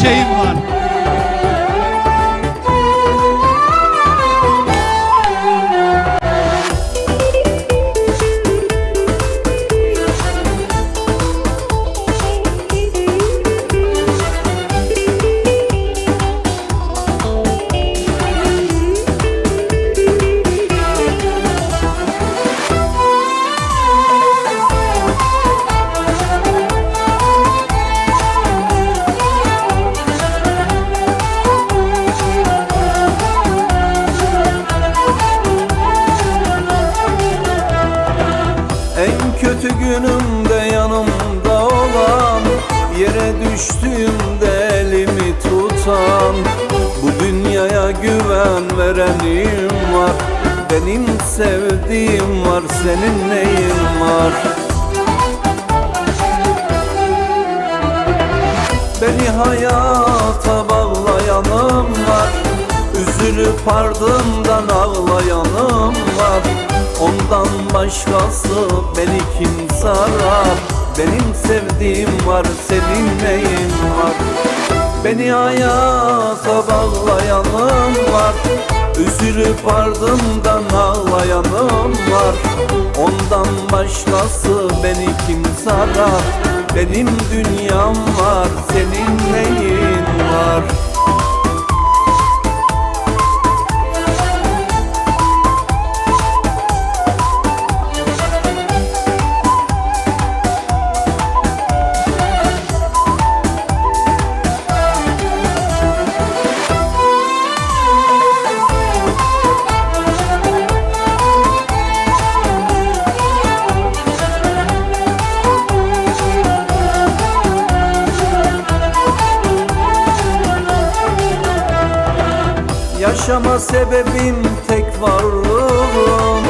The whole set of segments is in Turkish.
cheio kötü günümde yanımda olan Yere düştüğümde elimi tutan Bu dünyaya güven verenim var. Benim sevdiğim var senin neyin var? Beni hayata bağlayanım var Üzülüp ardından ağlayanım var. Ondan başkası beni kim sarar? Benim sevdiğim var senin neyin var? Beni hayata bağlayanım var. Üzülüp ardından ağlayanım var. Ondan başkası beni kim sarar? Benim dünyam var senin neyin var Yaşama sebebim tek varlığım.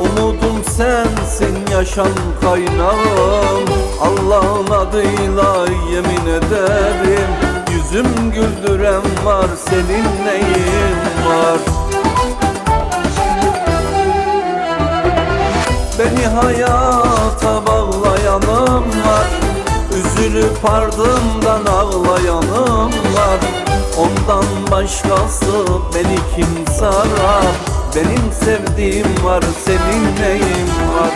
Umudum sensin yaşam kaynağım. Allah'ın adıyla yemin ederim. Yüzüm güldüren var senin neyin var? Beni hayata bağlayanım var. Üzülüp ardından ağlayanım var Ondan başkası beni kim sarar Benim sevdiğim var senin neyin var?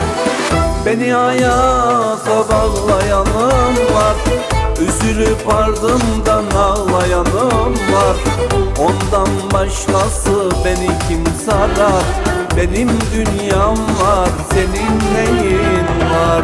Beni hayata bağlayanım var. Üzülüp ardından ağlayanım var. Ondan başkası beni kim sarar Benim dünyam var senin neyin var